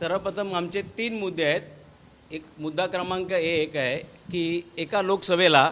सर्वप्रथम आमचे तीन मुद्दे आहेत. एक मुद्दा क्रमांक एक आहे की एका लोकसभेला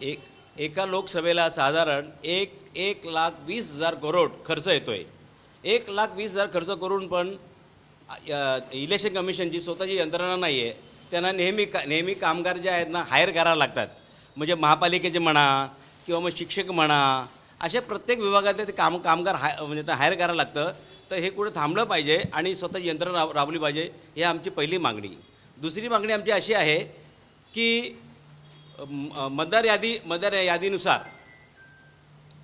एक एका लोकसभेला साधारण एक एक लाख वीस हजार करोड खर्च येतो आहे एक लाख वीस हजार खर्च करून पण इलेक्शन कमिशनची स्वतःची यंत्रणा नाही आहे त्यांना नेहमी का नेहमी कामगार जे आहेत ना हायर करावं लागतात. म्हणजे महापालिकेचे म्हणा किंवा मग शिक्षक म्हणा अशा प्रत्येक विभागातले ते काम कामगार हाय म्हणजे हायर करावं लागतं. तर हे कुठे थांबलं पाहिजे आणि स्वतः यंत्रणा राब राबवली पाहिजे ही आमची पहिली मागणी. दुसरी मागणी आमची अशी आहे की मतदार यादी मतदार यादीनुसार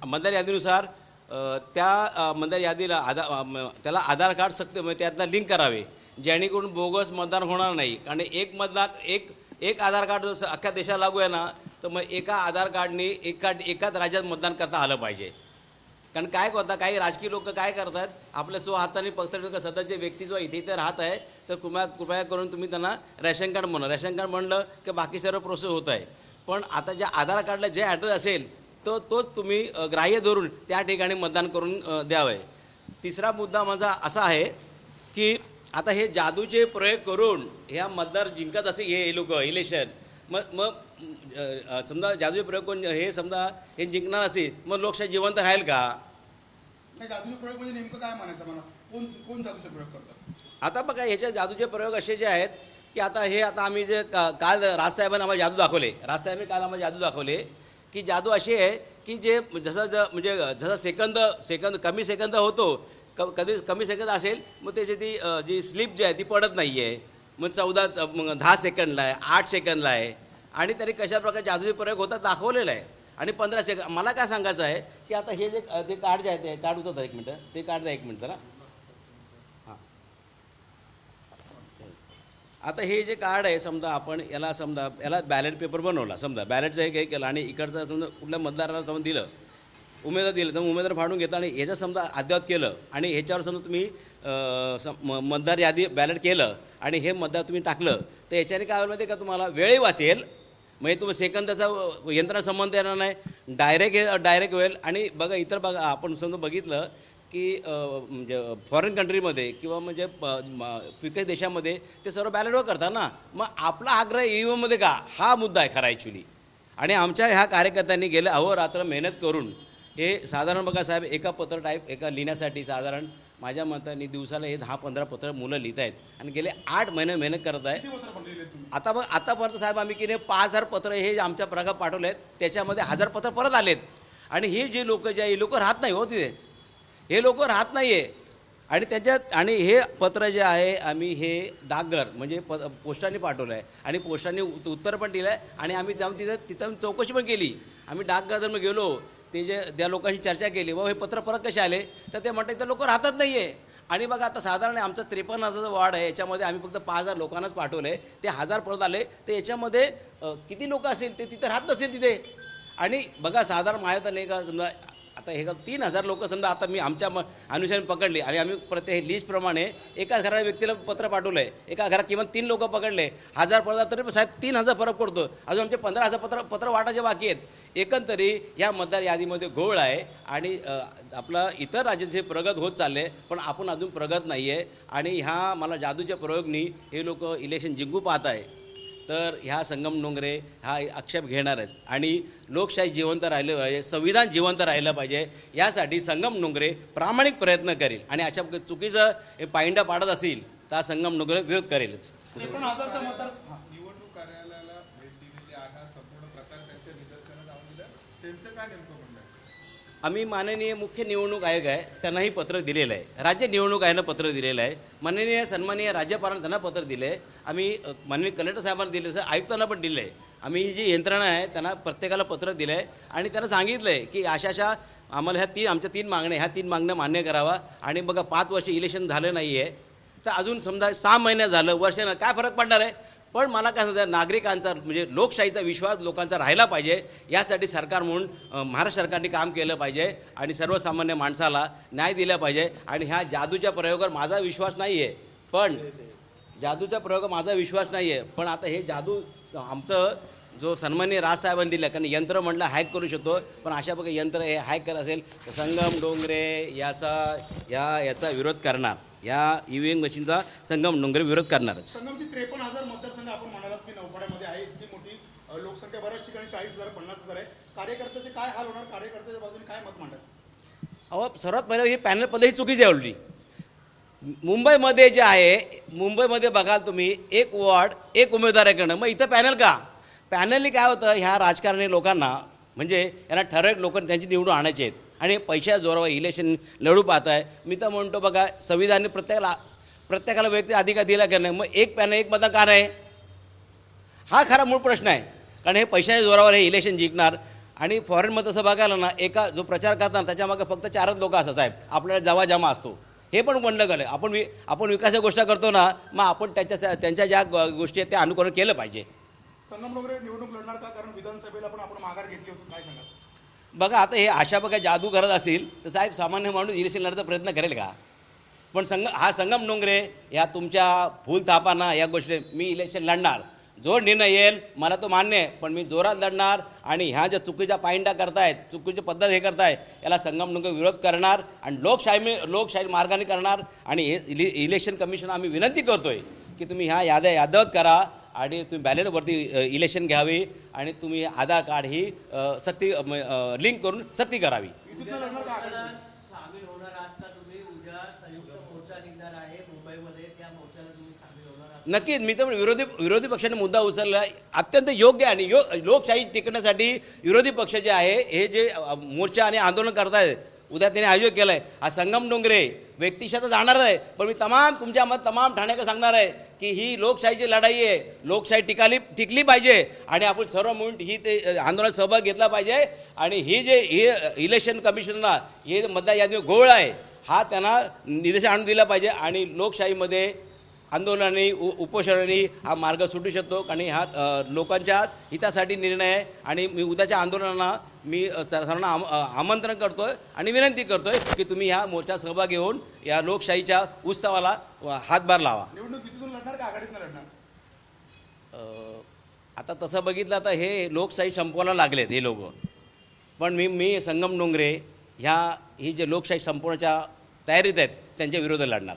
मतदार यादीनुसार त्या मतदार यादीला आधार म- त्याला आधार कार्ड सक्त म्हणजे त्यातला लिंक करावे जेणेकरून बोगस मतदान होणार नाही. कारण एक मतदान एक एक आधार कार्ड जसं अख्ख्या देशाला लागू आहे ना तर मग एका आधार कार्डने एका एकाच राज्यात मतदान करता आलं पाहिजे. कारण काय होतं काही राजकीय लोक काय करतात आपल्या स्व हाताने पत्र सध्याचे व्यक्ती जो इथे इथे राहत आहे तर कृपया कृपया करून तुम्ही त्यांना रेशन कार्ड म्हणा. रेशन कार्ड म्हणलं की बाकी सर्व प्रोसेस होत आहे. पण आता ज्या आधार कार्डला जे ॲड्रेस असेल तो तोच तुम्ही ग्राह्य धरून त्या ठिकाणी मतदान करून द्यावं द्यावं. तिसरा मुद्दा माझा असा आहे की आता हे जादूचे प्रयोग करून ह्या मतदार जिंकत असे हे लोक इलेक्शन. मग मग समजा जादूचे प्रयोग करून हे समजा हे जिंकणार असेल मग लोकशाही जिवंत राहील का? नाही जादूचे प्रयोग म्हणजे नेमकं काय म्हणायचं मला? कोण कोण जादूचे प्रयोग करतात आता बघा ह्याच्या जादूचे प्रयोग असे जे आहेत की आता हे आता आम्ही जे काल राजसाहेबांनी आम्हाला जादू दाखवले. राजसाहेबांनी काल आम्हाला जादू दाखवले की जादू अशी आहे की जे जसं ज म्हणजे जसं सेकंद सेकंद कमी सेकंद होतो क कधी कमी सेकंद असेल मग त्याची ती जी स्लिप जी आहे ती पडत नाही आहे मग चौदा मग दहा सेकंदला आहे आठ सेकंदला आहे. आणि त्यांनी कशा प्रकारे जादूचे प्रयोग होतात दाखवलेलं आहे. आणि पंधरा सेकंद मला काय सांगायचं आहे की आता हे जे ते कार्ड जे आहे ते कार्ड होतं एक मिनटं. ते कार्ड जा एक मिनटं ना हां. आता हे जे कार्ड आहे समजा आपण याला समजा याला बॅलेट पेपर बनवला. समजा बॅलेटचं एक हे केलं आणि इकडचं समजा कुठल्या मतदाराला समजा दिलं उमेदवार दिलं तर उमेदवार फाडून घेतला आणि ह्याचं समजा अद्यावत केलं आणि ह्याच्यावर समजा तुम्ही सम- म- मतदार यादी बॅलेट केलं आणि हे मतदार तुम्ही टाकलं तर याच्याने काय होईल माहिती आहे का तुम्हाला? वेळही वाचेल. म्हणजे तुम्ही सेकंदाचा यंत्रणा संबंध येणार नाही. डायरेक्ट डायरेक्ट होईल. आणि बघा इतर बघा आपण समजा बघितलं की म्हणजे फॉरेन कंट्रीमध्ये किंवा म्हणजे प- विकसित देशामध्ये ते सर्व बॅलेटवर करतात ना. मग आपला आग्रह ई ओमध्ये का? हा मुद्दा आहे खरा ॲक्च्युली आणि आमच्या ह्या कार्यकर्त्यांनी गेले अहोरात्र मेहनत करून हे साधारण बघा साहेब एका पत्र टाईप एका लिहिण्यासाठी साधारण माझ्या मताने दिवसाला हे दहा पंधरा पत्र मुलं लिहित आहेत. आणि गेले आठ महिने मेहनत करत आहेत. आता मग आतापर्यंत साहेब आम्ही की नाही पाच हजार पत्र हे आमच्या प्रभागात पाठवले आहेत. त्याच्यामध्ये हजार पत्र परत आलेत. आणि हे जे लोक जे आहे हे लोक राहत नाही हो तिथे. हे लोक राहत नाही आहे आणि त्याच्यात आणि हे पत्र जे आहे आम्ही हे डाकघर म्हणजे प पोस्टाने पाठवलं आहे आणि पोस्टाने उत- उत्तर पण दिलं आहे आणि आम्ही जाऊन तिथं तिथं चौकशी पण केली. आम्ही डाकघर गेलो. ते जे त्या लोकांशी चर्चा केली बाबा हे पत्र परत कसे आले? तर ते म्हणतात इथं लोक राहतच नाही आहे आणि बघा आता साधारण आमचं त्रेपन्न हजाराचं वाढ आहे याच्यामध्ये आम्ही फक्त पाच हजार लोकांनाच पाठवलं आहे ते हजार परत आले तर याच्यामध्ये किती लोक असेल? ते तिथं राहत नसेल तिथे. आणि बघा साधारण माझ्या तर नाही का समजा आता हे तीन हजार लोक समजा आता मी आमच्या म अनुषाने पकडली आणि आम्ही प्रत्येक लिस्टप्रमाणे एका घरा व्यक्तीला पत्र पाठवलं आहे एका घरात किमान तीन लोक पकडले. हजार पडतात तरी साहेब तीन हजार फरक पडतो. अजून आमचे पंधरा हजार पत्र पत्र वाटायचे बाकी आहेत. एकंदरी या मतदार यादीमध्ये घोळ आहे आणि आपला आपलं इतर राज्यांचे प्रगत होत चालले पण आपण अजून प्रगत नाही आहे आणि ह्या मला जादूच्या प्रयोगनी हे लोक इलेक्शन जिंकू पाहत आहे तर ह्या संगम डोंगरे हा आक्षेप घेणारच. आणि लोकशाही जिवंत राहिलं पाहिजे संविधान जिवंत राहिलं पाहिजे यासाठी संगम डोंगरे प्रामाणिक प्रयत्न करेल. आणि अशा चुकीचं हे पायंडा पाडत असेल तर हा संगम डोंगरे विरोध करेलच. आम्ही माननीय मुख्य निवडणूक आयोग आहे त्यांनाही पत्र दिलेलं आहे. राज्य निवडणूक आयोगानं पत्र दिलेलं आहे. माननीय सन्माननीय राज्यपालांना त्यांना पत्र दिलं आहे आम्ही माननीय कलेक्टर साहेबांना दिलं आहे आयुक्तांना पण दिलं. आहे आम्ही ही जी यंत्रणा आहे त्यांना प्रत्येकाला पत्र दिलं आहे आणि त्यांना सांगितलं आहे की अशा अशा आम्हाला ह्या तीन आमच्या तीन मागण्या ह्या तीन मागण्या मान्य करावा आणि बघा पाच वर्ष इलेक्शन झालं नाही आहे तर अजून समजा सहा महिन्या झालं वर्षानं काय फरक पडणार आहे? पण मला काय सांगतं नागरिकांचा म्हणजे लोकशाहीचा विश्वास लोकांचा राहिला पाहिजे. यासाठी सरकार म्हणून महाराष्ट्र सरकारने काम केलं पाहिजे आणि सर्वसामान्य माणसाला न्याय दिला पाहिजे. आणि ह्या जादूच्या प्रयोगावर माझा विश्वास नाही आहे पण जादूच्या प्रयोगावर माझा विश्वास नाही आहे पण आता हे जादू आमचं जो सन्माननीय राजसाहेबांनी दिलं कारण यंत्र म्हटलं हॅक करू शकतो पण अशा प्रकारे यंत्र हे हॅक करत असेल तर संगम डोंगरे याचा या याचा विरोध करणार. या ई व्ही एम मशीनचा संगम डोंगरे विरोध करणारच. संगमची त्रेपन्न हजार मतदारसंघ आपण म्हणालात की नौपाड्यामध्ये आहे इतकी मोठी लोकसंख्या बऱ्याच ठिकाणी चाळीस हजार पन्नास हजार आहे. कार्यकर्त्याचे काय हाल होणार? कार्यकर्त्याच्या बाजूने काय मत मांडत? अहो सर्वात पहिलं ही पॅनल पद्धती चुकीची आहे ऑलरेडी मुंबईमध्ये जे आहे मुंबईमध्ये बघाल तुम्ही एक वॉर्ड एक उमेदवार आहे करणं मग इथं पॅनल का? पॅनलनी काय होतं ह्या राजकारणी लोकांना म्हणजे यांना ठराविक लोक त्यांची निवडून आणायचे आहेत. आणि पैशा जोरावर इलेक्शन लढू पाहत आहे मी तर म्हणतो बघा संविधानाने प्रत्येकाला प्रत्येकाला व्यक्ती अधिकार दिला की नाही? मग एक पॅनल एक मतदान का नाही? हा खरा मूळ प्रश्न आहे. कारण हे पैशाच्या जोरावर हे इलेक्शन जिंकणार. आणि फॉरेनमध्ये तसं बघायला ना एका जो प्रचार करताना त्याच्यामागे फक्त चारच लोक असतात साहेब. आपल्याला जवा जमा असतो. हे पण बंड केलं आपण वि आपण विकासाच्या गोष्टी करतो ना मग आपण त्यांच्या त्यांच्या ज्या गोष्टी आहेत त्या अनुकरण केलं पाहिजे. निवडणूक लढणार का? कारण विधानसभेला पण आपण माघार घेतली होती. काय सांगा बघा आता हे आशा बघा जादू करत असेल तर साहेब सामान्य माणूस इलेक्शन लढायचा प्रयत्न करेल का? पण संग हा संगम डोंगरे या तुमच्या फुलथापांना या गोष्टी मी इलेक्शन लढणार. जो निर्णय येईल मला तो मान्य आहे पण मी जोरात लढणार आणि ह्या ज्या चुकीच्या पायंडा करतायत चुकीची पद्धत हे करताय याला संगमनुक विरोध करणार आणि लोकशाही लोकशाही मार्गाने करणार आणि हे इले इलेक्शन कमिशन आम्ही विनंती करतोय की तुम्ही ह्या याद्या यादवत करा आणि तुम्ही बॅलेटवरती इलेक्शन घ्यावी आणि तुम्ही आधार कार्ड ही सक्ती लिंक करून सक्ती करावी युतीतनं लढणार का आघाडीतनं? सामील होणार आहात का तुम्ही उद्या संयुक्त मोर्चा निघणार आहे मुंबईमध्ये त्या मोर्चाला तुम्ही सामील होणार आहात नक्कीच मी तर विरोधी विरोधी पक्षाने मुद्दा उचलला. अत्यंत योग्य आहे आणि यो लोकशाही टिकण्यासाठी विरोधी पक्ष जे आहे हे जे मोर्चा आणि आंदोलन करतायत उद्या त्यांनी आयोजन केलं आहे हा संगम डोंगरे व्यक्तिशः तर जाणार आहे. पण मी तमाम तुमच्या मत तमाम ठाण्याकर सांगणार आहे की ही लोकशाहीची लढाई आहे. लोकशाही टिकाली टिकली पाहिजे आणि आपण सर्व म्हणून ही ते आंदोलनात सहभाग घेतला पाहिजे. आणि ही जे हे इलेक्शन कमिशनला हे मतदार यादी घोळ आहे हा त्यांना निर्देश आणून दिला पाहिजे. आणि लोकशाहीमध्ये आंदोलनाने उ उपोषणाने हा मार्ग सुटू शकतो. आणि हा लोकांच्या हितासाठी निर्णय आहे. आणि मी उद्याच्या आंदोलनाला मी सर्वांना आम आमंत्रण करतोय आणि विनंती करतोय की तुम्ही ह्या मोर्चा सहभाग घेऊन या लोकशाहीच्या उत्सवाला हातभार लावा. निवडणूक युतीतून लढणार का आघाडीतनं लढणार? अ, आता तसं बघितलं तर हे लोकशाही संपवायला लागलेत हे लोक. पण मी मी संगम डोंगरे ह्या ही जे लोकशाही संपवण्याच्या तयारीत आहेत त्यांच्या विरोधात लढणार.